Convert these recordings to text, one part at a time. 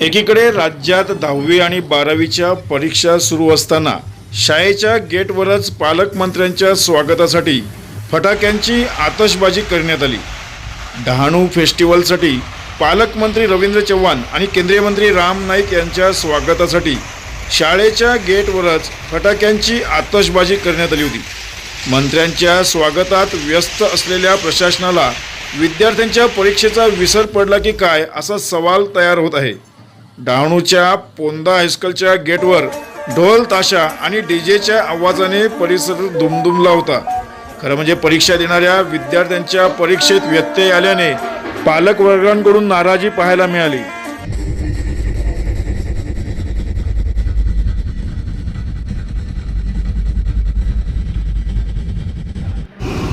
एकीकडे राज्यात दहावी आणि बारावीच्या परीक्षा सुरू असताना शाळेच्या गेटवरच पालकमंत्र्यांच्या स्वागतासाठी फटाक्यांची आतषबाजी करण्यात आली. डहाणू फेस्टिवलसाठी पालकमंत्री रवींद्र चव्हाण आणि केंद्रीय मंत्री राम नाईक यांच्या स्वागतासाठी शाळेच्या गेटवरच फटाक्यांची आतषबाजी करण्यात आली होती. मंत्र्यांच्या स्वागतात व्यस्त असलेल्या प्रशासनाला विद्यार्थ्यांच्या परीक्षेचा विसर पडला की काय असा सवाल तयार होत आहे. डहाणूच्या पोंदा हायस्कूलच्या गेटवर ढोल ताशा आणि डीजेच्या आवाजाने परिसर दुमदुमला होता. खरं म्हणजे परीक्षा देणाऱ्या विद्यार्थ्यांच्या परीक्षेत व्यत्यय आल्याने पालक वर्गांकडून नाराजी पाहायला मिळाली.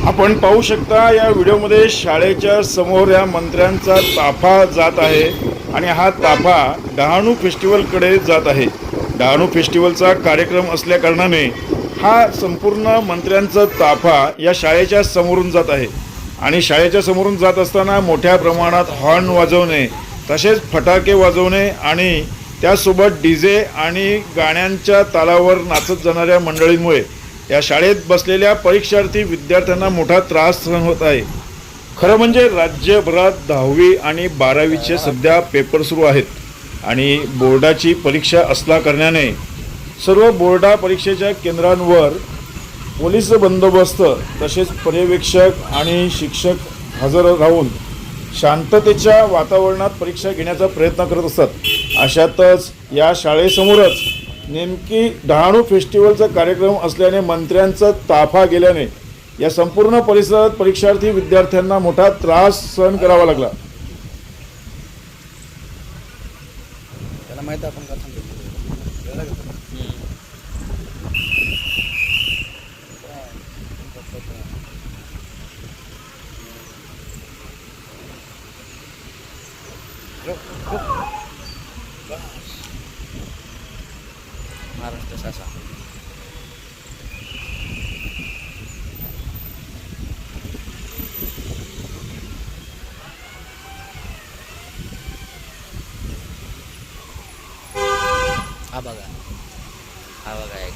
आपण पाहू शकता या व्हिडिओमध्ये शाळेच्या समोर या मंत्र्यांचा ताफा जात आहे. आणि हा ताफा डहाणू फेस्टिवलकडे जात आहे. डहाणू फेस्टिवलचा कार्यक्रम असल्याकारणाने हा संपूर्ण मंत्र्यांचा ताफा या शाळेच्या समोरून जात आहे. आणि शाळेच्या समोरून जात असताना मोठ्या प्रमाणात हॉर्न वाजवणे तसेच फटाके वाजवणे आणि त्यासोबत डी जे आणि गाण्यांच्या तालावर नाचत जाणाऱ्या मंडळींमुळे या शाळेत बसलेल्या परीक्षार्थी विद्यार्थ्यांना मोठा त्रास सहन होत आहे. खरं म्हणजे राज्यभरात दहावी आणि बारावीचे सध्या पेपर सुरू आहेत आणि बोर्डाची परीक्षा असला करण्याने सर्व बोर्डा परीक्षेच्या केंद्रांवर पोलीस बंदोबस्त तसेच पर्यवेक्षक आणि शिक्षक हजर राहून शांततेच्या वातावरणात परीक्षा घेण्याचा प्रयत्न करत असतात. अशातच या शाळेसमोरच नेमकी डहाणू फेस्टिवलचा कार्यक्रम असल्याने मंत्र्यांचा ताफा गेल्याने या संपूर्ण परिसरात परीक्षार्थी विद्यार्थ्यांना मोठा त्रास सहन करावा लागला. त्याला माहिती आहे आपण का थांबलो? महाराष्ट्र शासन. हा बघा. हा बघा एक.